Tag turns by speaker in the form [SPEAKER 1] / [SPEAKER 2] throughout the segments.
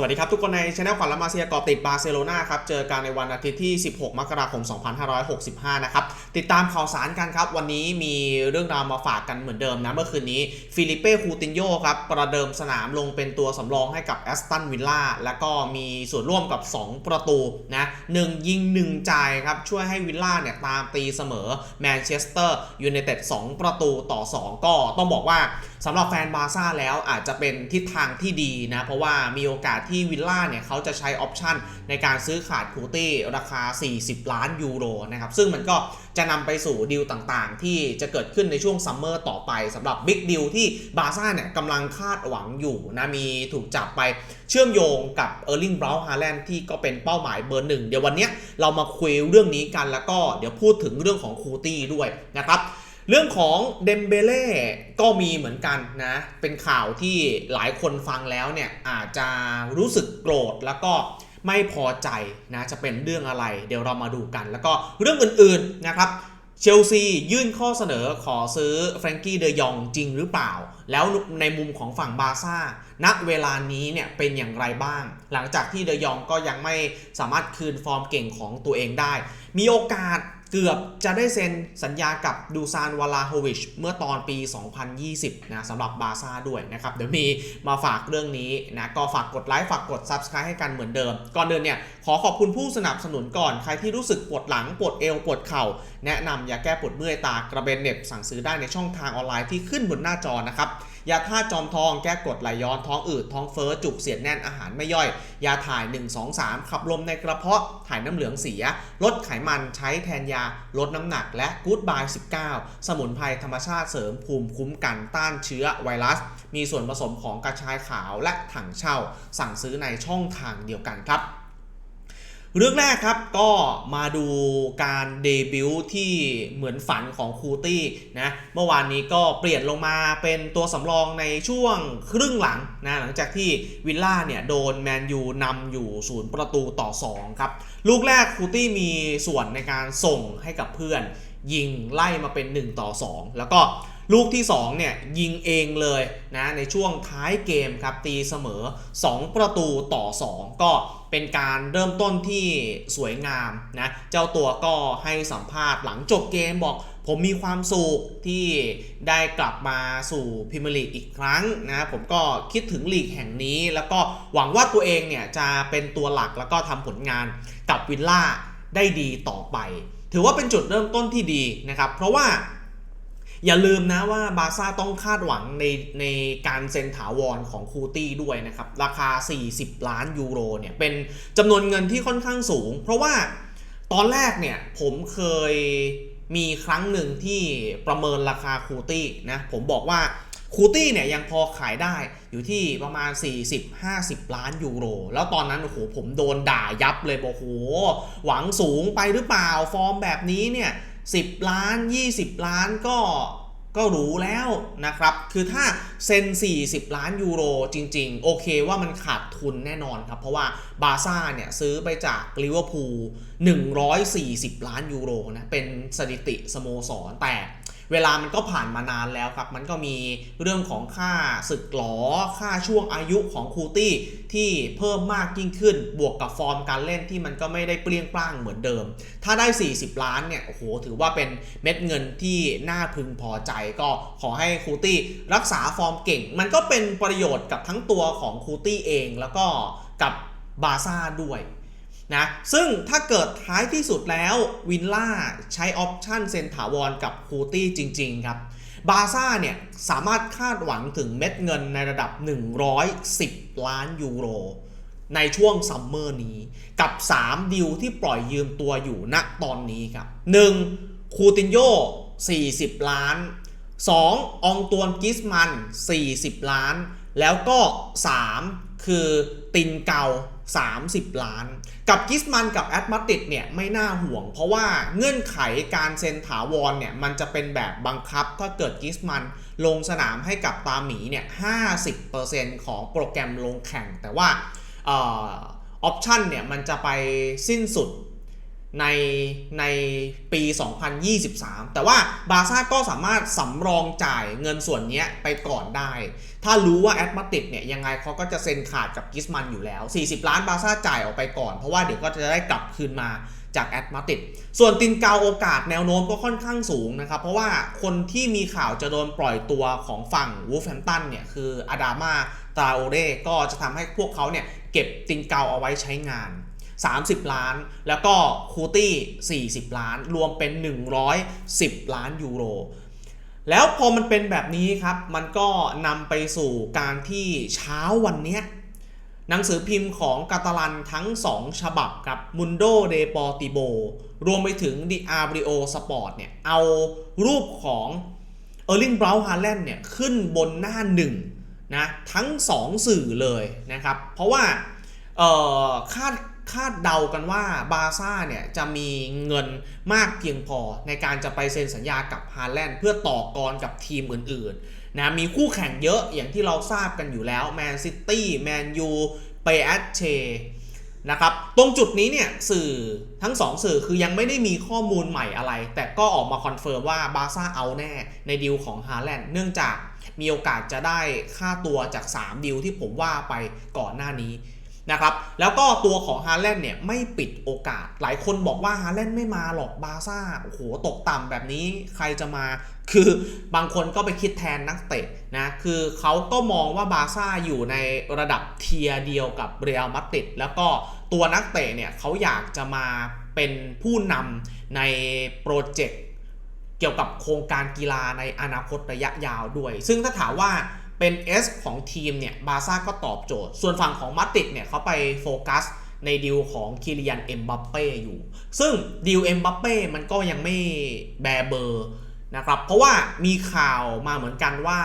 [SPEAKER 1] วัสดีครับทุกคนในช anel ขวัญละมาเซียกอติดบาร์เซโลนาครับ เจอกันในวันอาทิตย์ที่ 16 มกราคม 2565 นะครับ ติดตามข่าวสารกันครับ วันนี้มีเรื่องราวมาฝากกันเหมือนเดิมนะ เมื่อคืนนี้ฟิลิเป้คูตินโยครับ ประเดิมสนามลงเป็นตัวสำรองให้กับแอสตันวิลล่าแล้วก็มีส่วนร่วมกับ 2 ประตูนะหนึ่งยิง 1 จ่ายครับ ช่วยให้วิลล่าเนี่ยตามตีเสมอแมนเชสเตอร์ยูไนเต็ด2ประตูต่อ 2 ก็ต้องบอกว่า สำหรับแฟนบาร์ซ่าแล้วอาจจะเป็นทิศทางที่ดีนะ เพราะว่ามีโอกาสที่วิลล่าเนี่ยเขาจะใช้ออปชันในการซื้อขาดคูตี้ราคา 40 ล้านยูโรนะครับ ซึ่งมันก็จะนำไปสู่ดีลต่างๆ ที่จะเกิดขึ้นในช่วงซัมเมอร์ต่อไปสำหรับบิ๊กดีลที่บาร์ซ่าเนี่ยกำลังคาดหวังอยู่นะ มีถูกจับไปเชื่อมโยงกับเออร์ลิงบราวน์ฮาแลนด์ที่ก็เป็นเป้าหมายเบอร์หนึ่งเดี๋ยววันนี้เรามาคุยเรื่องนี้กันแล้วก็เดี๋ยวพูดถึงเรื่องของคูตี้ด้วยนะครับ เรื่องของเดมเบเล่ก็มีเหมือนกันนะ เป็นข่าวที่หลายคนฟังแล้วเนี่ยอาจจะรู้สึกโกรธแล้วก็ไม่พอใจนะจะเป็นเรื่องอะไร เดี๋ยวเรามาดูกัน แล้วก็เรื่องอื่นๆนะครับเชลซียื่นข้อเสนอขอซื้อแฟรงกี้เดยองจริงหรือเปล่า แล้วในมุมของฝั่งบาซ่าณเวลานี้เนี่ยเป็นอย่างไรบ้าง หลังจากที่เดยองก็ยังไม่สามารถคืนฟอร์มเก่งของตัวเองได้ มีโอกาส เกือบจะได้เซ็นสัญญากับดูซานวลาโฮวิชเมื่อตอนปี 2020 นะสำหรับบาซ่าด้วยนะครับ เดี๋ยวมีมาฝากเรื่องนี้นะ ก็ฝากกดไลค์ฝากกด Subscribe ให้กันเหมือนเดิม ก่อนเดินเนี่ย ขอขอบคุณผู้สนับสนุนก่อน ใครที่รู้สึกปวดหลัง ปวดเอว ปวดเข่า แนะนำยาแก้ปวดเมื่อยตากระเบนเน็บสั่งซื้อได้ในช่องทางออนไลน์ที่ขึ้นบนหน้าจอนะครับ ยาท่าตุจอมทองแก้กรดไหลย้อนท้องอืดท้องเฟ้อจุกเสียดแน่นอาหารไม่ย่อย ยาถ่าย 1 2 3 ขับลมในกระเพาะถ่ายน้ำเหลืองเสีย ลดไขมันใช้แทนยา ลดน้ำหนักและกู๊ดบาย 19 สมุนไพรธรรมชาติเสริมภูมิคุ้มกันต้านเชื้อไวรัส มีส่วนผสมของกระชายขาวและถังเช่า สั่งซื้อในช่องทางเดียวกันครับ เรื่องแรกครับก็มาดูการเดบิวต์ที่เหมือนฝันของคูตี้นะเมื่อวานนี้ก็เปลี่ยนลงมาเป็นตัวสำรองในช่วงครึ่งหลังนะหลังจากที่วิลล่าเนี่ยโดนแมนยูนำอยู่ศูนย์ประตูต่อ 2 ครับ ลูกแรกคูตี้มีส่วนในการส่งให้กับเพื่อน ยิงไล่มาเป็น 1 ต่อ 2 แล้วก็ลูกที่2เนี่ยยิงเองเลยนะในช่วงท้ายเกมครับตีเสมอ 2 ประตูต่อ 2 ก็ เป็นการเริ่มต้นที่สวยงามนะเจ้าตัวก็ให้สัมภาษณ์หลังจบเกมบอกผมมีความสุขที่ได้กลับมาสู่พรีเมียร์ลีกอีกครั้งนะผมก็คิดถึงลีกแห่งนี้ แล้วก็หวังว่าตัวเองเนี่ยจะเป็นตัวหลักแล้วก็ทำผลงานกับวิลล่าได้ดีต่อไป ถือว่าเป็นจุดเริ่มต้นที่ดีนะครับ เพราะว่า อย่าลืมนะว่าบาซ่าต้องคาดหวังในในการเซ็นถาวรของคูตี้ด้วยนะครับ ราคา 40 ล้านยูโรเนี่ยเป็นจำนวนเงินที่ค่อนข้างสูง เพราะว่าตอนแรกเนี่ยผมเคยมีครั้งหนึ่งที่ประเมินราคาคูตี้นะผมบอกว่าคูตี้เนี่ยยังพอขายได้อยู่ที่ประมาณ 40-50 ล้านยูโร แล้วตอนนั้นโอ้โหผมโดนด่ายับเลยบอกโอ้โหหวังสูงไปหรือเปล่าฟอร์มแบบนี้เนี่ย 10 ล้าน 20 ล้านก็ก็รู้แล้วนะครับ คือถ้าเซ็น 40 ล้านยูโรจริง ๆ โอเคว่ามันขาดทุนแน่นอนครับ เพราะว่าบาซ่าเนี่ยซื้อไปจากลิเวอร์พูล140 ล้านยูโรนะ เป็นสถิติสโมสรแต่ เวลามันก็ผ่านมานานแล้วครับ มันก็มีเรื่องของค่าศึกหลอค่าช่วงอายุของคูตี้ที่เพิ่มมากยิ่งขึ้น บวกกับฟอร์มการเล่นที่มันก็ไม่ได้เปรี้ยงปร้างเหมือนเดิม ถ้าได้ 40 ล้านเนี่ยโอ้โหถือว่าเป็นเม็ดเงินที่น่าพึงพอใจก็ขอให้คูตี้รักษาฟอร์มเก่ง มันก็เป็นประโยชน์กับทั้งตัวของคูตี้เอง แล้วก็กับบาซ่าด้วย นะซึ่งถ้าเกิดท้ายที่สุดแล้ววินล่าใช้ออปชั่นเซ็นถาวรกับคูตี้จริง ๆ ครับ บาซ่าเนี่ยสามารถคาดหวังถึงเม็ดเงินในระดับ 110 ล้านยูโร ในช่วงซัมเมอร์นี้ กับ 3 ดิวที่ปล่อยยืมตัวอยู่ณตอนนี้ครับ 1. คูตินโย40 ล้าน 2. องตวนกิสมัน 40 ล้าน แล้วก็ 3 คือตินเกา 30 ล้าน กับกิสมันกับแอตมาติดเนี่ยไม่น่าห่วง เพราะว่าเงื่อนไขการเซ็นถาวรเนี่ยมันจะเป็นแบบบังคับ ถ้าเกิดกิสมันลงสนามให้กับตาหมีเนี่ย50%ของโปรแกรมลงแข่ง แต่ว่าอออปชันเนี่ยมันจะไปสิ้นสุด ในในปี 2023 แต่ว่าบาซ่าก็สามารถสำรองจ่ายเงินส่วนนี้ไปก่อนได้ ถ้ารู้ว่าแอตมาติดเนี่ยยังไงเขาก็จะเซ็นขาดกับกิสมันอยู่แล้ว 40 ล้านบาซ่าจ่ายออกไปก่อน เพราะว่าเดี๋ยวก็จะได้กลับคืนมาจากแอตมาติด ส่วนตินเกาโอกาสแนวโน้มก็ค่อนข้างสูงนะครับ เพราะว่าคนที่มีข่าวจะโดนปล่อยตัวของฝั่งวูฟแฮมตันเนี่ยคืออาดามาตาโอเรก็จะทำให้พวกเขาเนี่ยเก็บตินเกาเอาไว้ใช้งาน 30 ล้าน แล้วก็คูตี้ 40 ล้าน รวมเป็น 110 ล้านยูโร แล้วพอมันเป็นแบบนี้ครับ มันก็นำไปสู่การที่เช้าวันนี้หนังสือพิมพ์ของกาตาลันทั้ง 2 ฉบับครับ Mundo de Portibo รวมไปถึง The Abrio Sport เนี่ย เอารูปของเออร์ลิงบราวน์ฮาแลนด์เนี่ยขึ้นบนหน้าหนึ่งนะทั้ง 2 สื่อเลยนะครับ เพราะว่าคาด คาดเดากันว่าบาซ่าเนี่ยจะมีเงินมากเพียงพอในการจะไปเซ็นสัญญากับฮาแลนด์เพื่อต่อกรกับทีมอื่นๆนะมีคู่แข่งเยอะอย่างที่เราทราบกันอยู่แล้วแมนซิตี้แมนยูเปแอตเชนะครับตรงจุดนี้เนี่ยสื่อทั้งสองสื่อคือยังไม่ได้มีข้อมูลใหม่อะไร แต่ก็ออกมาคอนเฟิร์มว่าบาซ่าเอาแน่ในดีลของฮาแลนด์เนื่องจากมีโอกาสจะได้ค่าตัวจาก 3 ดีลที่ผมว่าไปก่อนหน้านี้ นะครับแล้วก็ตัวของฮาแลนด์เนี่ยไม่ปิดโอกาส หลายคนบอกว่าฮาแลนด์ไม่มาหรอกบาซ่าโอ้โหตกต่ำแบบนี้ใครจะมา คือบางคนก็ไปคิดแทนนักเตะนะคือเขาก็มองว่าบาซ่าอยู่ในระดับเทียร์เดียวกับเรอัลมาดริดแล้วก็ตัวนักเตะเนี่ยเขาอยากจะมาเป็นผู้นำในโปรเจกต์เกี่ยวกับโครงการกีฬาในอนาคตระยะยาวด้วย ซึ่งถ้าถามว่า เป็น S ของทีมเนี่ยบาซ่าก็ตอบโจทย์ ส่วนฝั่งของมาดริดเนี่ยเขาไปโฟกัสในดีลของคิริยันเอ็มบัปเป้อยู่ ซึ่งดีลเอ็มบัปเป้มันก็ยังไม่แบเบอร์นะครับ เพราะว่ามีข่าวมาเหมือนกันว่า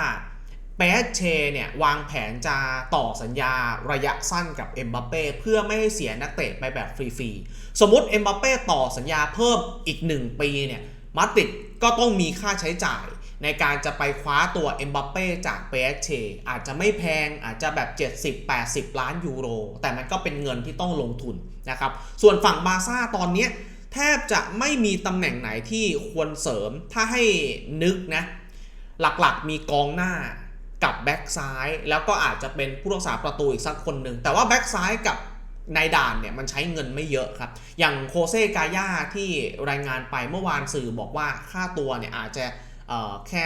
[SPEAKER 1] เปเชเนี่ย วางแผนจะต่อสัญญาระยะสั้นกับเอ็มบัปเป้เพื่อไม่ให้เสียนักเตะไปแบบฟรีๆ สมมติเอ็มบัปเป้ต่อสัญญาเพิ่มอีก 1 ปีเนี่ยมาดริดก็ต้องมีค่าใช้จ่าย ในการจะไปคว้าตัวเอ็มบัปเป้จากเปเชอาจจะไม่แพงอาจจะแบบ 70-80 ล้านยูโร แต่มันก็เป็นเงินที่ต้องลงทุนนะครับ ส่วนฝั่งบาซ่าตอนนี้แทบจะไม่มีตำแหน่งไหนที่ควรเสริมถ้าให้นึกนะ หลักๆมีกองหน้ากับแบ็กซ้ายแล้วก็อาจจะเป็นผู้รักษาประตูอีกสักคนหนึ่ง แต่ว่าแบ็กซ้ายกับในด่านเนี่ยมันใช้เงินไม่เยอะครับ อย่างโคเซกาย่าที่รายงานไปเมื่อวานสื่อบอกว่าค่าตัวเนี่ยอาจจะ แค่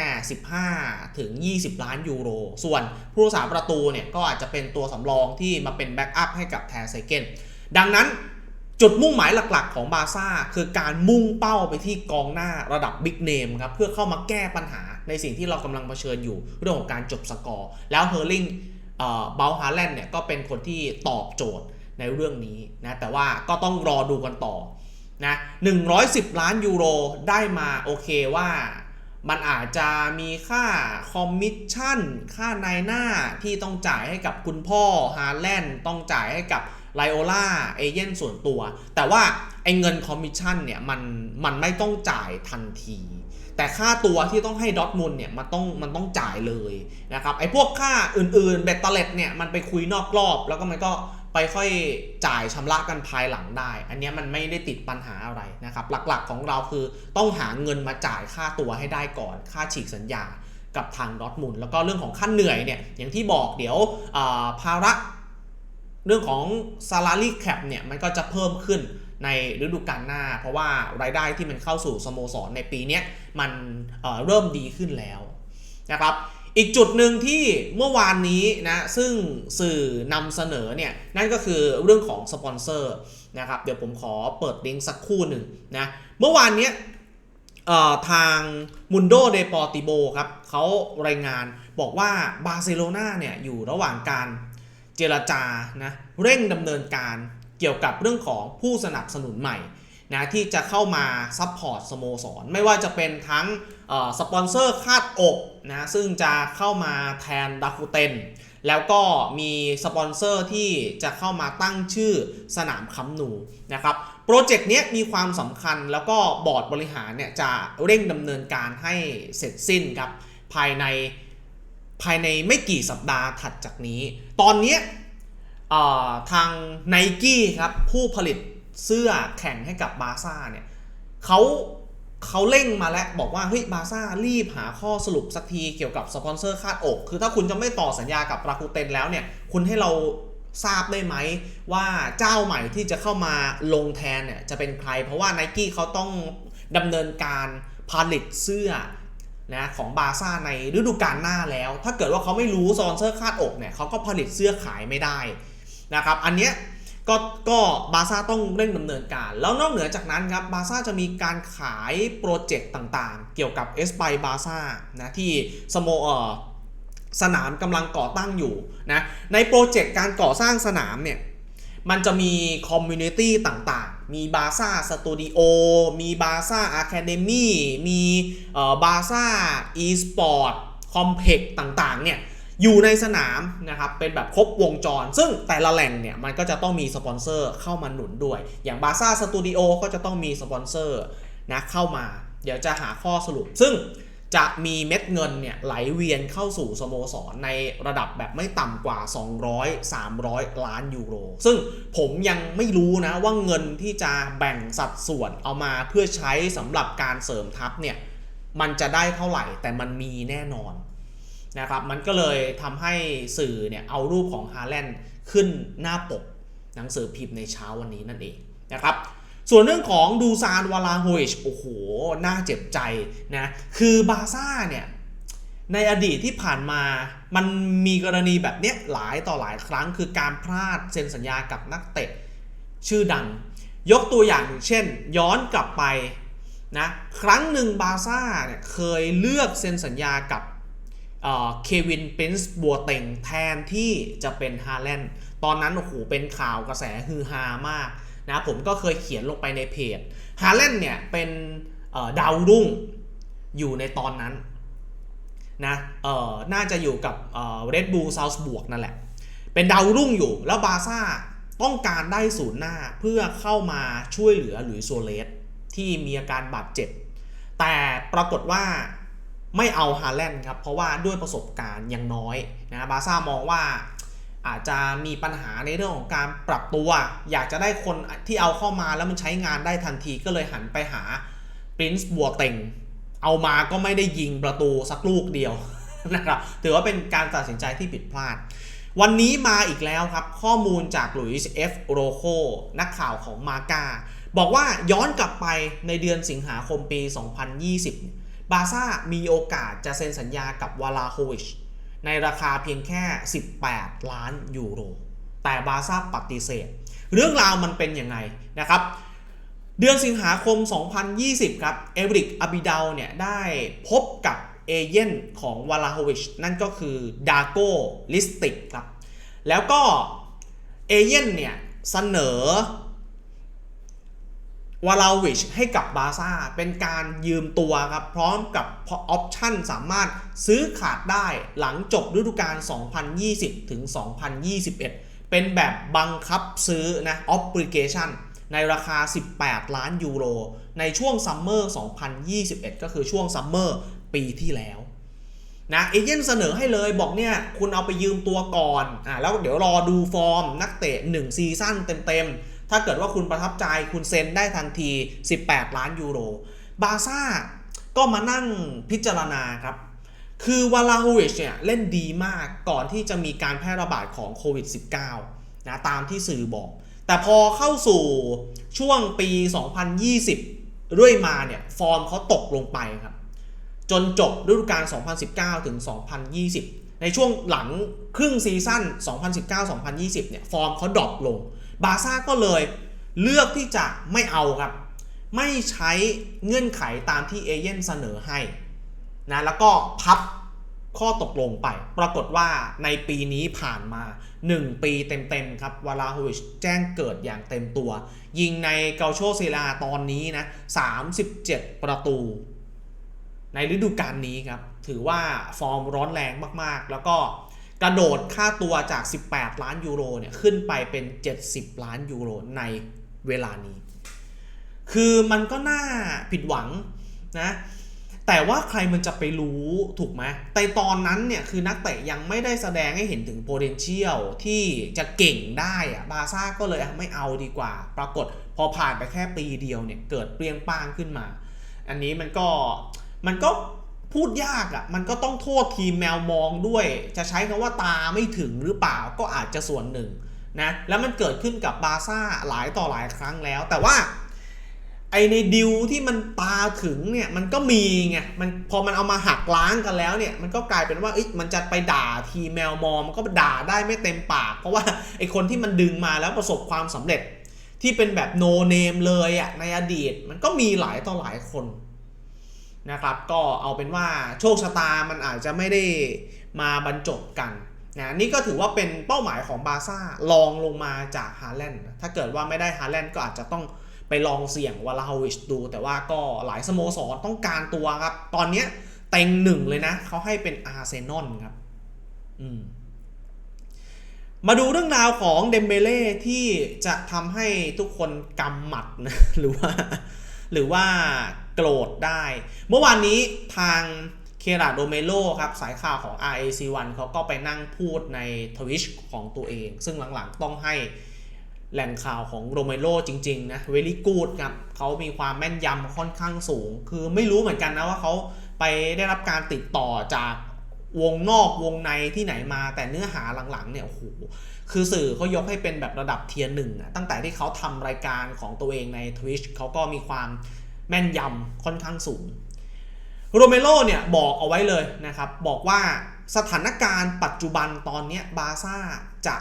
[SPEAKER 1] 15 ถึง 20 ล้านยูโร ส่วนผู้รักษาประตูเนี่ยก็อาจจะเป็นตัวสำรองที่มาเป็นแบ็กอัพให้กับแทร์เซเกนดังนั้นจุดมุ่งหมายหลักๆ ของบาซ่าคือการมุ่งเป้าไปที่กองหน้าระดับบิ๊กเนมครับเพื่อเข้ามาแก้ปัญหาในสิ่งที่เรากำลังเผชิญอยู่เรื่องของการจบสกอร์ แล้วเฮอร์ลิงเบลฮาแลนด์เนี่ยก็เป็นคนที่ตอบโจทย์ในเรื่องนี้นะแต่ว่าก็ต้องรอดูกันต่อนะ110 ล้านยูโรได้มาโอเคว่า มันอาจจะมีค่าคอมมิชชั่น ค่าในหน้าที่ต้องจ่ายให้กับคุณพ่อฮาแลนด์ต้องจ่ายให้กับไลโอล่าเอเย่นส่วนตัว แต่ว่าไอ้เงินคอมมิชชั่นเนี่ยมันมันไม่ต้องจ่ายทันที แต่ค่าตัวที่ต้องให้ดอทมุลเนี่ยมันต้องมันต้องจ่ายเลยนะครับไอ้พวกค่าอื่นๆเบตเตอร์เลตเนี่ยมันไปคุยนอกรอบแล้วก็มันก็ ไปค่อยจ่ายชำระกันภายหลังได้ อันนี้มันไม่ได้ติดปัญหาอะไรนะครับ หลักๆของเราคือต้องหาเงินมาจ่ายค่าตัวให้ได้ก่อน ค่าฉีกสัญญากับทางดอทมุลแล้วก็เรื่องของขั้นเหนื่อยเนี่ย อย่างที่บอกเดี๋ยวภาระเรื่องของ salary cap เนี่ย มันก็จะเพิ่มขึ้นในฤดูกาลหน้า เพราะว่ารายได้ที่มันเข้าสู่สโมสรในปีนี้มันเเริ่มดีขึ้นแล้วนะครับ อีกจุดหนึ่งที่เมื่อวานนี้นะซึ่งสื่อนำเสนอเนี่ยนั่นก็คือเรื่องของสปอนเซอร์นะครับเดี๋ยวผมขอเปิดลิงก์สักคู่หนึ่งนะเมื่อวานนี้ทางมุนโดเดปอติโบครับเขารายงานบอกว่าบาร์เซโลนาเนี่ยอยู่ระหว่างการเจรจานะเร่งดำเนินการเกี่ยวกับเรื่องของผู้สนับสนุนใหม่ นะที่จะเข้ามาซัพพอร์ตสโมสร ไม่ว่าจะเป็นทั้งสปอนเซอร์คาดอกนะซึ่งจะเข้ามาแทนดาคูเตนแล้วก็มีสปอนเซอร์ที่จะเข้ามาตั้งชื่อสนามคัมนูนะครับโปรเจกต์นี้มีความสำคัญแล้วก็บอร์ดบริหารเนี่ยจะเร่งดำเนินการให้เสร็จสิ้นครับภายในภายในไม่กี่สัปดาห์ถัดจากนี้ ตอนนี้ทาง n i กี้ครับผู้ผลิต เสื้อแข่งให้กับบาซ่าเนี่ยเขาเขาเร่งมาแล้วบอกว่าเฮ้ยบาซ่ารีบหาข้อสรุปสักทีเกี่ยวกับสปอนเซอร์คาดอก คือถ้าคุณจะไม่ต่อสัญญากับราคูเตนแล้วเนี่ย คุณให้เราทราบได้ไหมว่าเจ้าใหม่ที่จะเข้ามาลงแทนเนี่ยจะเป็นใคร เพราะว่า n i กี้เขาต้องดำเนินการผลิตเสื้อนะของบาซ่าในฤดูกาลหน้าแล้ว ถ้าเกิดว่าเขาไม่รู้สปอนเซอร์คาดอกเนี่ยเขาก็ผลิตเสื้อขายไม่ได้นะครับ อันเนี้ย ก็ก็บาซ่าต้องเร่งดำเนินการ แล้วนอกเหนือจากนั้นครับบาซ่าจะมีการขายโปรเจกต์ต่างๆ เกี่ยวกับเอสไปบาซ่านะที่สโมเออสนามกำลังก่อตั้งอยู่นะในโปรเจกต์การก่อสร้างสนามเนี่ยมันจะมีคอมมูนิตี้ต่างๆ มีบาซ่าสตูดิโอ มีบาซ่าอะคาเดมี่ มีบาซ่าอีสปอร์ตคอมเพล็กต่างๆเนี่ย อยู่ในสนามนะครับเป็นแบบครบวงจร ซึ่งแต่ละแหล่งเนี่ยมันก็จะต้องมีสปอนเซอร์เข้ามาหนุนด้วย อย่างบาซ่าสตูดิโอก็จะต้องมีสปอนเซอร์นะเข้ามา เดี๋ยวจะหาข้อสรุป ซึ่งจะมีเม็ดเงินเนี่ยไหลเวียนเข้าสู่สโมสรในระดับแบบไม่ต่ำกว่า 200-300 ล้านยูโร ซึ่งผมยังไม่รู้นะว่าเงินที่จะแบ่งสัดส่วนเอามาเพื่อใช้สำหรับการเสริมทัพเนี่ยมันจะได้เท่าไหร่แต่มันมีแน่นอน นะครับมันก็เลยทำให้สื่อเนี่ยเอารูปของฮาแลนด์ขึ้นหน้าปกหนังสือพิมพ์ในเช้าวันนี้นั่นเองนะครับส่วนเรื่องของดูซานวาลาโฮวิชโอ้โห น่าเจ็บใจนะ คือบาซ่าเนี่ย ในอดีตที่ผ่านมา มันมีกรณีแบบเนี้ยหลายต่อหลายครั้ง คือการพลาดเซ็นสัญญากับนักเตะชื่อดัง ยกตัวอย่างเช่น ย้อนกลับไปนะ ครั้งหนึ่งบาซ่าเนี่ยเคยเลือกเซ็นสัญญากับ เควินเปนส์บัวเต็งแทนที่จะเป็นฮาแลนด์ตอนนั้นโอ้โหเป็นข่าวกระแสฮือฮามากนะผมก็เคยเขียนลงไปในเพจฮาแลนด์เนี่ยเป็นดาวรุ่งอยู่ในตอนนั้นนะเออน่าจะอยู่กับเรดบูลซาวส์บวกนั่นแหละ เป็นดาวรุ่งอยู่แล้วบาซ่าต้องการได้ศูนย์หน้าเพื่อเข้ามาช่วยเหลือหรือโซเลสที่มีอาการบาดเจ็บ แต่ปรากฏว่า ไม่เอาฮาแลนด์ครับเพราะว่าด้วยประสบการณ์ยังน้อยนะบาซ่ามองว่าอาจจะมีปัญหาในเรื่องของการปรับตัว อยากจะได้คนที่เอาเข้ามาแล้วมันใช้งานได้ทันทีก็เลยหันไปหาปรินซ์บัวเต็งเอามาก็ไม่ได้ยิงประตูสักลูกเดียวนะครับถือว่าเป็นการตัดสินใจที่ผิดพลาด วันนี้มาอีกแล้วครับ ข้อมูลจากหลุยส์เอฟโรโคนักข่าวของมาก้าบอกว่าย้อนกลับไปในเดือนสิงหาคมปี 2020 บาซ่ามีโอกาสจะเซ็นสัญญากับวาลาโควิชในราคาเพียงแค่ 18 ล้านยูโร แต่บาซ่าปฏิเสธ เรื่องราวมันเป็นยังไงนะครับ เดือนสิงหาคม 2020 ครับ เอริกอบิดาลเนี่ยได้พบกับเอเย่นของวาลาโฮวิชนั่นก็คือดาโกลิสติกครับ แล้วก็เอเย่นเนี่ยเสนอ วาลาวิชให้กับบาซ่าเป็นการยืมตัวครับ พร้อมกับออปชั่นสามารถซื้อขาดได้หลังจบฤดูกาล 2020 ถึง 2021 เป็นแบบบังคับซื้อนะ obligation ในราคา 18 ล้านยูโร ในช่วงซัมเมอร์ 2021 ก็คือช่วงซัมเมอร์ปีที่แล้วนะเอเจนต์เสนอให้เลยบอกเนี่ย คุณเอาไปยืมตัวก่อนอ่าแล้วเดี๋ยวรอดูฟอร์มนักเตะ 1 ซีซั่นเต็มๆ ถ้าเกิดว่าคุณประทับใจคุณเซ็นได้ทันที 18 ล้านยูโร บาซ่าก็มานั่งพิจารณาครับ คือวาลาฮูวิชเนี่ยเล่นดีมากก่อนที่จะมีการแพร่ระบาดของโควิด -19 นะตามที่สื่อบอก แต่พอเข้าสู่ช่วงปี 2020 เรื่อยมาเนี่ยฟอร์มเขาตกลงไปครับ จนจบฤดูกาล 2019 ถึง 2020 ในช่วงหลังครึ่งซีซั่น 2019-2020 เนี่ยฟอร์มเขาดรอปลง บาซ่าก็เลยเลือกที่จะไม่เอาครับ ไม่ใช้เงื่อนไขตามที่เอเย่นเสนอให้นะแล้วก็พับข้อตกลงไป ปรากฏว่าในปีนี้ผ่านมา 1 ปีเต็มๆครับวาลาโฮวิชแจ้งเกิดอย่างเต็มตัว ยิงในเกาโชเซลาตอนนี้นะ 37 ประตู ในฤดูกาลนี้ครับ ถือว่าฟอร์มร้อนแรงมากๆ แล้วก็ กระโดดค่าตัวจาก 18 ล้านยูโรเนี่ยขึ้นไปเป็น 70 ล้านยูโรในเวลานี้ คือมันก็น่าผิดหวังนะแต่ว่าใครมันจะไปรู้ถูกไหมแต่ตอนนั้นเนี่ยคือนักเตะยังไม่ได้แสดงให้เห็นถึง potential ที่จะเก่งได้อะบาซ่าก็เลยไม่เอาดีกว่า ปรากฏพอผ่านไปแค่ปีเดียวเนี่ยเกิดเปรี้ยงป้างขึ้นมา อันนี้มันก็มันก็ พูดยากอะ่ะมันก็ต้องโทษทีมแมวมองด้วย จะใช้คำว่าตาไม่ถึงหรือเปล่าก็อาจจะส่วนหนึ่งนะแล้วมันเกิดขึ้นกับบาซ่าหลายต่อหลายครั้งแล้ว แต่ว่าไอในดิวที่มันตาถึงเนี่ยมันก็มีไงมันพอมันเอามาหักล้างกันแล้วเนี่ยมันก็กลายเป็นว่าอ๊ะมันจะไปด่าทีแมวมองมันก็ด่าได้ไม่เต็มปาก เพราะว่าไอคนที่มันดึงมาแล้วประสบความสำเร็จที่เป็นแบบโนเนมเลยอะในอดีตมันก็มีหลายต่อหลายคน นะครับ ก็เอาเป็นว่าโชคชะตามันอาจจะไม่ได้มาบรรจบกันนะนี่ก็ถือว่าเป็นเป้าหมายของบาซ่าลองลงมาจากฮาแลนด์ถ้าเกิดว่าไม่ได้ฮาแลนด์ก็อาจจะต้องไปลองเสี่ยงวาลาฮวิชดู แต่ว่าก็หลายสโมสรต้องการตัวครับ ตอนนี้เต็งหนึ่งเลยนะ เขาให้เป็นอาร์เซนอลครับอืมมาดูเรื่องราวของเดมเบเล่ที่จะทำให้ทุกคนกำหมัดนะหรือว่า หรือว่า โกรธได้ เมื่อวานนี้ทางเคราโดเมโลครับสายข่าวของ RAC1 เขาก็ไปนั่งพูดในทวิชของตัวเอง ซึ่งหลังๆต้องให้แหล่งข่าวของโรเมโลจริง ๆ นะเวลี่กูดครับเขามีความแม่นยำค่อนข้างสูง คือไม่รู้เหมือนกันนะว่าเขาไปได้รับการติดต่อจากวงนอกวงในที่ไหนมา แต่เนื้อหาหลัง ๆ เนี่ยโอ้โหคือสื่อเขายกให้เป็นแบบระดับเทียร์หนึ่งตั้งแต่ที่เขาทำรายการของตัวเองใน Twitch เขาก็มีความ แม่นยำค่อนข้างสูงโรเมโรเนี่ยบอกเอาไว้เลยนะครับ บอกว่าสถานการณ์ปัจจุบันตอนนี้บาซ่าจะ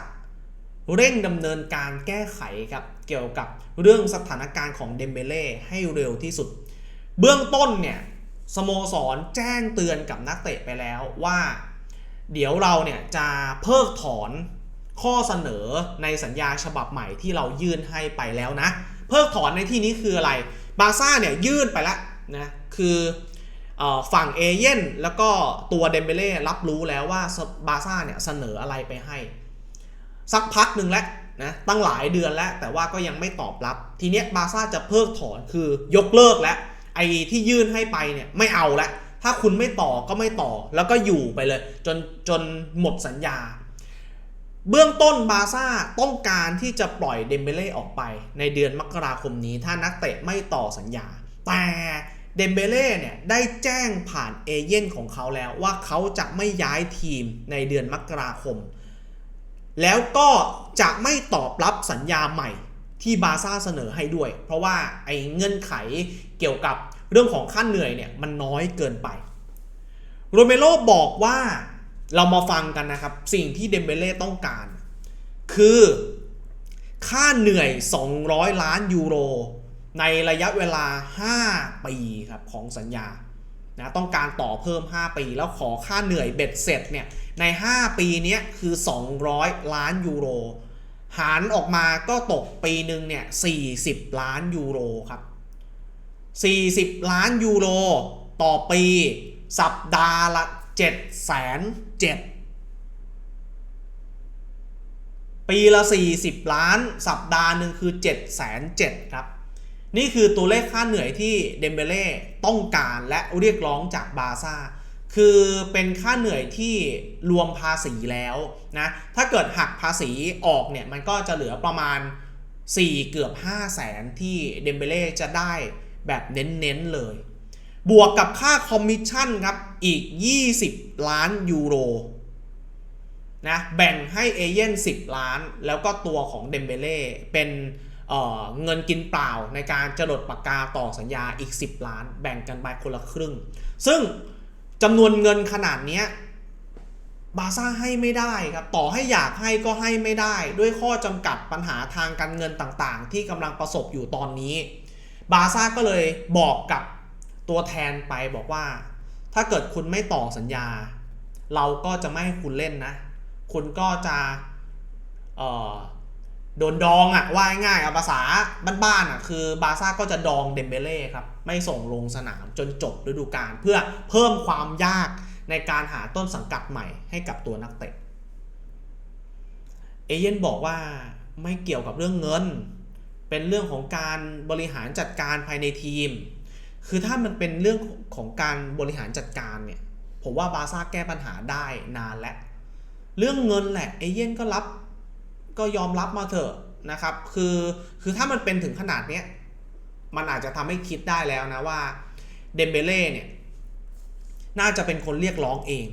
[SPEAKER 1] เร่งดำเนินการแก้ไขครับเกี่ยวกับเรื่องสถานการณ์ของเดมเบเล่ให้เร็วที่สุด เบื้องต้นเนี่ยสโมสรแจ้งเตือนกับนักเตะไปแล้วว่า เดี๋ยวเราเนี่ยจะเพิกถอนข้อเสนอในสัญญาฉบับใหม่ที่เรายื่นให้ไปแล้วนะ เพิกถอนในที่นี้คืออะไร บาซ่าเนี่ยยื่นไปแล้วนะคืออฝั่งเอเย่นแล้วก็ตัวเดมเบเล่รับรู้แล้วว่าบาซ่าเนี่ยเสนออะไรไปให้ สักพักหนึ่งแล้วนะตั้งหลายเดือนแล้ว แต่ว่าก็ยังไม่ตอบรับ ทีเนี้ยบาซ่าจะเพิกถอนคือยกเลิกแล้วไอ้ที่ยื่นให้ไปเนี่ยไม่เอาแล้วถ้าคุณไม่ต่อก็ไม่ต่อแล้วก็อยู่ไปเลย จนจนหมดสัญญา เบื้องต้นบาซ่าต้องการที่จะปล่อยเดมเบเล่ออกไป ในเดือนมกราคมนี้ถ้านักเตะไม่ต่อสัญญา แต่เดมเบเล่เนี่ยได้แจ้งผ่านเอเย่นของเขาแล้วว่าเขาจะไม่ย้ายทีมในเดือนมกราคม แล้วก็จะไม่ตอบรับสัญญาใหม่ที่บาซ่าเสนอให้ด้วย เพราะว่าไอ้เงื่อนไขเกี่ยวกับเรื่องของค่าเหนื่อยเนี่ยมันน้อยเกินไปโรเมโรบอกว่า เรามาฟังกันนะครับ สิ่งที่เดมเบเล่ต้องการ คือค่าเหนื่อย 200 ล้านยูโร ในระยะเวลา 5 ปีครับของสัญญานะต้องการต่อเพิ่ม 5 ปี แล้วขอค่าเหนื่อยเบ็ดเสร็จเนี่ยใน 5 ปีนี้คือ 200 ล้านยูโร หารออกมาก็ตกปีหนึ่งเนี่ย 40 ล้านยูโรครับ 40 ล้านยูโร ต่อปี สัปดาห์ละ 7แสน7ปีละ 40 ล้าน สัปดาห์หนึ่งคือ7แสน7ครับ นี่คือตัวเลขค่าเหนื่อยที่เดมเบเล่ต้องการและเรียกร้องจากบาซ่า คือเป็นค่าเหนื่อยที่รวมภาษีแล้วนะ ถ้าเกิดหักภาษีออกเนี่ย มันก็จะเหลือประมาณ 4 เกือบ5แสนที่เดมเบเล่จะได้แบบเน้นๆเลย บวกกับค่าคอมมิชชั่นครับอีก 20 ล้านยูโรนะแบ่งให้เอเย่น10 ล้าน แล้วก็ตัวของเดมเบเล่เป็นเเงินกินเปล่าในการจรดปากกาต่อสัญญาอีก 10 ล้าน แบ่งกันไปคนละครึ่ง ซึ่งจำนวนเงินขนาดนี้บาซ่าให้ไม่ได้ครับ ต่อให้อยากให้ก็ให้ไม่ได้ ด้วยข้อจำกัดปัญหาทางการเงินต่างๆ ที่กำลังประสบอยู่ตอนนี้ บาซ่าก็เลยบอกกับ ตัวแทนไปบอกว่า ถ้าเกิดคุณไม่ต่อสัญญา เราก็จะไม่ให้คุณเล่นนะ คุณก็จะโดนดองอะว่าง่ายเอาภาษาบ้านๆอะคือบาซ่าก็จะดองเดมเบเล่ครับ ไม่ส่งลงสนามจนจบฤดูกาลเพื่อเพิ่มความยากในการหาต้นสังกัดใหม่ให้กับตัวนักเตะเอเย่นบอกว่าไม่เกี่ยวกับเรื่องเงิน เป็นเรื่องของการบริหารจัดการภายในทีม คือถ้ามันเป็นเรื่องของการบริหารจัดการเนี่ย ผมว่าบาร์ซ่าแก้ปัญหาได้นานแล้ว เรื่องเงินแหละเอเย่นก็รับก็ยอมรับมาเถอะนะครับ คือคือถ้ามันเป็นถึงขนาดเนี้ยมันอาจจะทำให้คิดได้แล้วนะว่าเดมเบเล่เนี่ยน่าจะเป็นคนเรียกร้องเอง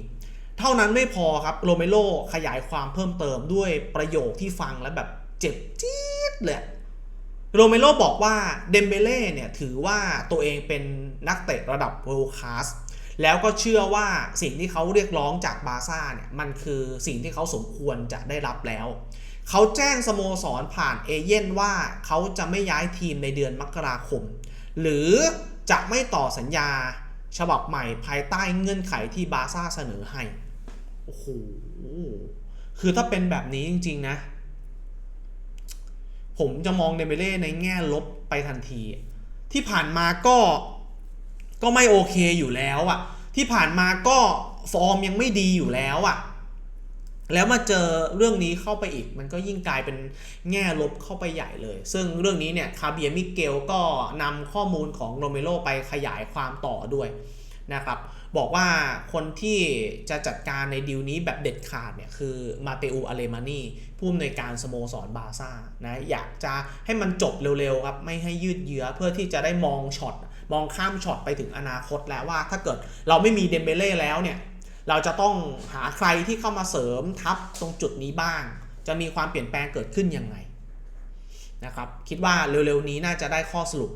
[SPEAKER 1] เท่านั้นไม่พอครับโรเมโรขยายความเพิ่มเติมด้วยประโยคที่ฟังแล้วแบบเจ็บจี๊ดเลย โรเมโรบอกว่าเดมเบเล่เนี่ยถือว่าตัวเองเป็นนักเตะระดับ world class แล้วก็เชื่อว่าสิ่งที่เขาเรียกร้องจากบาร์ซ่าเนี่ยมันคือสิ่งที่เขาสมควรจะได้รับแล้ว เขาแจ้งสโมสรผ่านเอเย่นว่าเขาจะไม่ย้ายทีมในเดือนมกราคม หรือจะไม่ต่อสัญญาฉบับใหม่ภายใต้เงื่อนไขที่บาร์ซ่าเสนอให้ โอ้โห คือถ้าเป็นแบบนี้จริง ๆ นะ ผมจะมองเดเบเล่ในแง่ลบไปทันที ที่ผ่านมาก็ก็ไม่โอเคอยู่แล้วอะที่ผ่านมาก็ฟอร์มยังไม่ดีอยู่แล้วอะแล้วมาเจอเรื่องนี้เข้าไปอีก มันก็ยิ่งกลายเป็นแง่ลบเข้าไปใหญ่เลย ซึ่งเรื่องนี้เนี่ยคาเบียมิเกลก็นำข้อมูลของโรเมโรไปขยายความต่อด้วยนะครับ บอกว่าคนที่จะจัดการในดีลนี้แบบเด็ดขาดเนี่ยคือมาเตอูอาเลมานีผู้อำนวยการสโมสรบาร์ซ่านะอยากจะให้มันจบเร็วๆครับไม่ให้ยืดเยื้อเพื่อที่จะได้มองช็อตมองข้ามช็อตไปถึงอนาคตแล้วว่า ถ้าเกิดเราไม่มีเดมเบเล่แล้วเนี่ยเราจะต้องหาใครที่เข้ามาเสริมทัพตรงจุดนี้บ้าง จะมีความเปลี่ยนแปลงเกิดขึ้นยังไงนะครับคิดว่าเร็วๆนี้น่าจะได้ข้อสรุป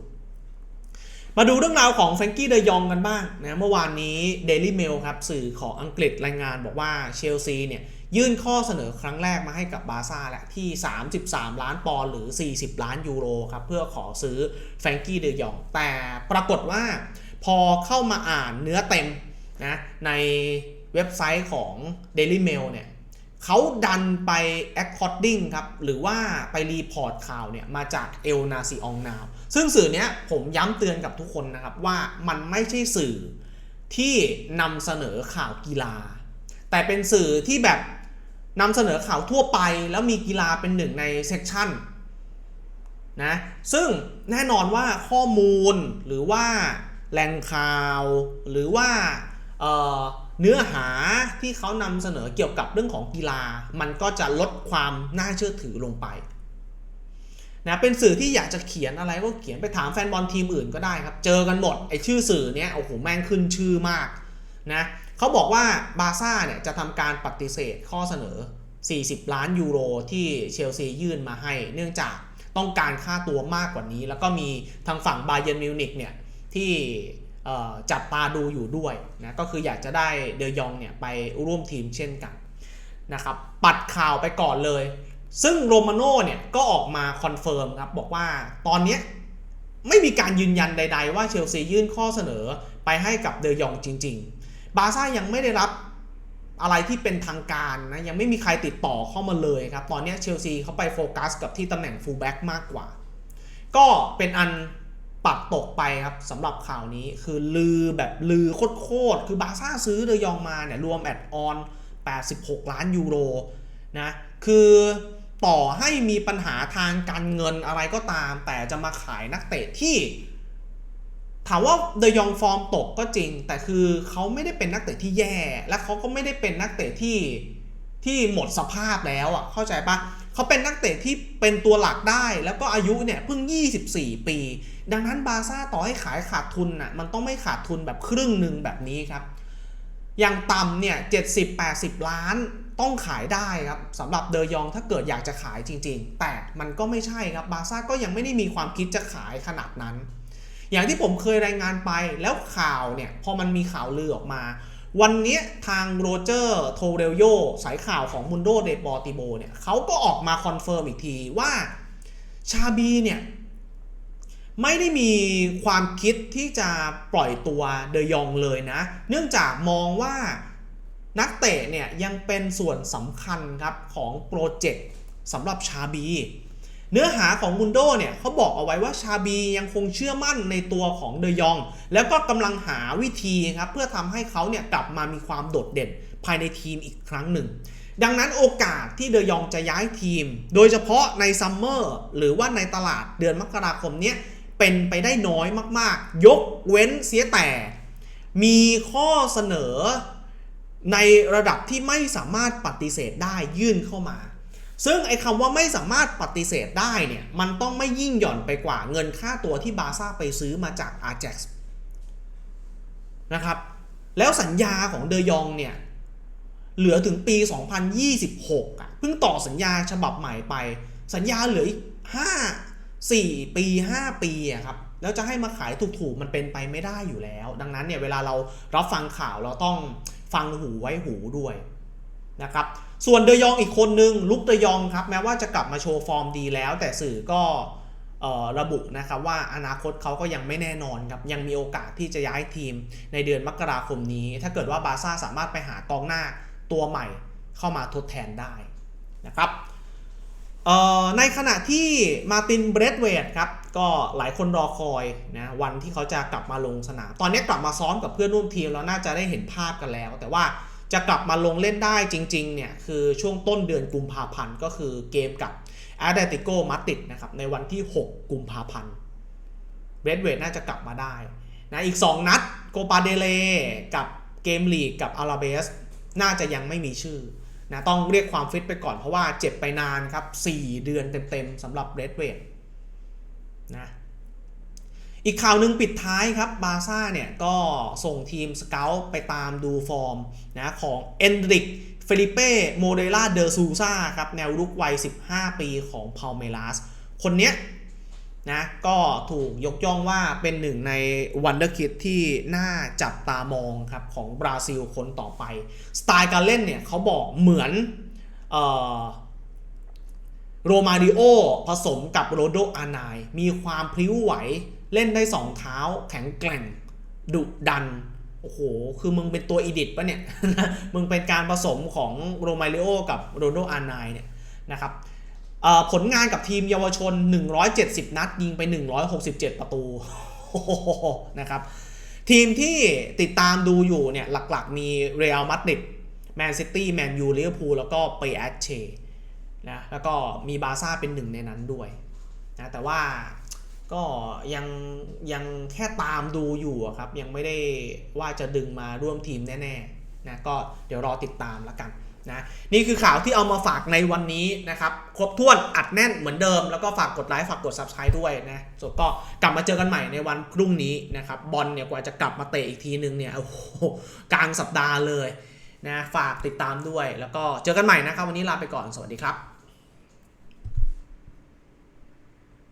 [SPEAKER 1] มาดูเรื่องราวของแฟรงกี้เดยองกันบ้างนะเมื่อวานนี้ Daily Mail ครับสื่อของอังกฤษรายงานบอกว่าเชลซีเนี่ยยื่นข้อเสนอครั้งแรกมาให้กับบาซ่าแหละที่ 33 ล้านปอนด์หรือ 40 ล้านยูโรครับเพื่อขอซื้อแฟรงกี้เดยอง แต่ปรากฏว่าพอเข้ามาอ่านเนื้อเต็มนะในเว็บไซต์ของ Daily Mail เนี่ยเขาดันไป according ครับหรือว่าไปรีพอร์ตข่าวเนี่ยมาจากเอลนาซีองนาว ซึ่งสื่อเนี้ยผมย้ำเตือนกับทุกคนนะครับว่ามันไม่ใช่สื่อที่นำเสนอข่าวกีฬา แต่เป็นสื่อที่แบบนำเสนอข่าวทั่วไป แล้วมีกีฬาเป็นหนึ่งในเซกชันนะซึ่งแน่นอนว่าข้อมูลหรือว่าแหล่งข่าว หรือว่าเเนื้อหาที่เขานำเสนอเกี่ยวกับเรื่องของกีฬา มันก็จะลดความน่าเชื่อถือลงไป นะเป็นสื่อที่อยากจะเขียนอะไรก็เขียนไปถามแฟนบอลทีมอื่นก็ได้ครับ เจอกันหมดไอชื่อสื่อเนี้ยโอ้โหแม่งขึ้นชื่อมากนะเขาบอกว่าบาร์ซ่าเนี่ยจะทำการปฏิเสธข้อเสนอ 40 ล้านยูโรที่เชลซียื่นมาให้ เนื่องจากต้องการค่าตัวมากกว่านี้ แล้วก็มีทางฝั่งบาเย r n มิวนิกเนี่ยที่จับตาดูอยู่ด้วยนะก็คืออยากจะได้เดยองเนี่ยไปร่วมทีมเช่นกันนะครับปัดข่าวไปก่อนเลย ซึ่งโรมาโน่เนี่ยก็ออกมาคอนเฟิร์มครับบอกว่าตอนนี้ไม่มีการยืนยันใด ๆ ว่าเชลซียื่นข้อเสนอไปให้กับเดยองจริง ๆ บาร์ซ่ายังไม่ได้รับอะไรที่เป็นทางการนะยังไม่มีใครติดต่อเข้ามาเลยครับ ตอนนี้เชลซีเขาไปโฟกัสกับที่ตำแหน่งฟูลแบ็กมากกว่า ก็เป็นอันปัดตกไปครับสำหรับข่าวนี้คือลือแบบลือโคตรๆคือบาร์ซ่าซื้อเดยองมาเนี่ยรวมแอดออน 86 ล้านยูโรนะคือ ต่อให้มีปัญหาทางการเงินอะไรก็ตาม แต่จะมาขายนักเตะที่ ถามว่าเดยองฟอร์มตกก็จริง แต่คือเขาไม่ได้เป็นนักเตะที่แย่ และเขาก็ไม่ได้เป็นนักเตะที่ที่หมดสภาพแล้วอะเข้าใจปะเขาเป็นนักเตะที่เป็นตัวหลักได้ แล้วก็อายุเนี่ยเพิ่ง 24 ปี ดังนั้นบาซ่าต่อให้ขายขาดทุนน่ะมันต้องไม่ขาดทุนแบบครึ่งหนึ่งแบบนี้ครับ อย่างต่ำเนี่ย 70-80 ล้าน ต้องขายได้ครับสำหรับเดยองถ้าเกิดอยากจะขายจริง ๆ แต่มันก็ไม่ใช่ครับบาซ่าก็ยังไม่ได้มีความคิดจะขายขนาดนั้น อย่างที่ผมเคยรายงานไปแล้วข่าวเนี่ยพอมันมีข่าวลือออกมา วันนี้ทางโรเจอร์โทเรลโยสายข่าวของมุนโดเดปอติโบเนี่ยเขาก็ออกมาคอนเฟิร์มอีกทีว่าชาบีเนี่ยไม่ได้มีความคิดที่จะปล่อยตัวเดยองเลยนะ เนื่องจากมองว่า นักเตะเนี่ยยังเป็นส่วนสำคัญครับของโปรเจกต์สำหรับชาบี เนื้อหาของมุนโดเนี่ยเขาบอกเอาไว้ว่าชาบียังคงเชื่อมั่นในตัวของเดยอง แล้วก็กำลังหาวิธีครับเพื่อทำให้เขาเนี่ยกลับมามีความโดดเด่นภายในทีมอีกครั้งหนึ่ง ดังนั้นโอกาสที่เดยองจะย้ายทีม โดยเฉพาะในซัมเมอร์หรือว่าในตลาดเดือนมกราคมเนี้ยเป็นไปได้น้อยมากๆ ยกเว้นเสียแต่ มีข้อเสนอ ในระดับที่ไม่สามารถปฏิเสธได้ยื่นเข้ามา ซึ่งไอ้คำว่าไม่สามารถปฏิเสธได้เนี่ยมันต้องไม่ยิ่งหย่อนไปกว่าเงินค่าตัวที่บาซ่าไปซื้อมาจากอา j จ็นะครับแล้วสัญญาของเดยองเนี่ยเหลือถึงปี 2026อะเพิ่งต่อสัญญาฉบับใหม่ไป สัญญาเหลืออีก5 4 ปี 5 ปีอะครับแล้วจะให้มาขายถูกๆมันเป็นไปไม่ได้อยู่แล้ว ดังนั้นเนี่ยเวลาเรารับฟังข่าวเราต้อง ฟังหูไว้หูด้วยนะครับส่วนเดยองอีกคนนึงลุกเดยองครับแม้ว่าจะกลับมาโชว์ฟอร์มดีแล้ว แต่สื่อก็ระบุนะครับว่าอนาคตเขาก็ยังไม่แน่นอนครับยังมีโอกาสที่จะย้ายทีมในเดือนมกราคมนี้ ถ้าเกิดว่าบาร์ซ่าสามารถไปหากองหน้าตัวใหม่เข้ามาทดแทนได้นะครับในขณะที่มาตินเบรดเวดครับ ก็หลายคนรอคอยนะวันที่เขาจะกลับมาลงสนาม ตอนนี้กลับมาซ้อมกับเพื่อนร่วมทีมแล้วน่าจะได้เห็นภาพกันแล้ว แต่ว่าจะกลับมาลงเล่นได้จริงๆเนี่ยคือช่วงต้นเดือนกุมภาพันธ์ก็คือเกมกับอาร์เดติโกมาติดนะครับในวันที่ 6 กุมภาพันธ์เบรดเวดน่าจะกลับมาได้นะอีก 2 นัดโกปาเดเลกับเกมลีกกับอาราเบสน่าจะยังไม่มีชื่อนะต้องเรียกความฟิตไปก่อนเพราะว่าเจ็บไปนานครับ 4 เดือนเต็มๆสำหรับเรดเวด นะอีกข่าวหนึ่งปิดท้ายครับบาซ่าเนี่ยก็ส่งทีมสเกลไปตามดูฟอร์มนะของเอนดริกเฟลิเป้โมเดล่าเดอซูซาครับแนวรุกวัย 15 ปีของพาเมลัสคนเนี้ยนะก็ถูกยกย่องว่าเป็นหนึ่งในวันเดอร์คิดที่น่าจับตามองครับของบราซิลคนต่อไป สไตล์การเล่นเนี่ยเขาบอกเหมือนเอ่อ โรมาริโอผสมกับโรโดอานาย มีความพลิ้วไหว เล่นได้สองเท้าแข็งแกร่ง ดุดัน โอ้โห คือมึงเป็นตัวอีดิทปะเนี่ย มึงเป็นการผสมของโรมาริโอกับโรโดอานายเนี่ยนะครับผลงานกับทีมเยาวชน 170 นัด ยิงไป 167 ประตูนะครับ ทีมที่ติดตามดูอยู่เนี่ยหลักๆ มีเรอัลมาดริดแมนซิตี้แมนยูลิเวอร์พูลแล้วก็เปแอชเช นะแล้วก็มีบาซ่าเป็นหนึ่งในนั้นด้วยนะแต่ว่าก็ยังยังแค่ตามดูอยู่ครับ ยังไม่ได้ว่าจะดึงมาร่วมทีมแน่ๆนะก็เดี๋ยวรอติดตามแล้วกันนะนี่คือข่าวที่เอามาฝากในวันนี้นะครับ ครบถ้วนอัดแน่นเหมือนเดิม แล้วก็ฝากกดไลค์ฝากกด Subscribe ด้วยนะส่วนก็กลับมาเจอกันใหม่ในวันพรุ่งนี้นะครับบอลเนี่ยกว่าจะกลับมาเตะอีกทีนึงเนี่ยโอ้โหกลางสัปดาห์เลยนะฝากติดตามด้วย แล้วก็เจอกันใหม่นะครับวันนี้ลาไปก่อนสวัสดีครับ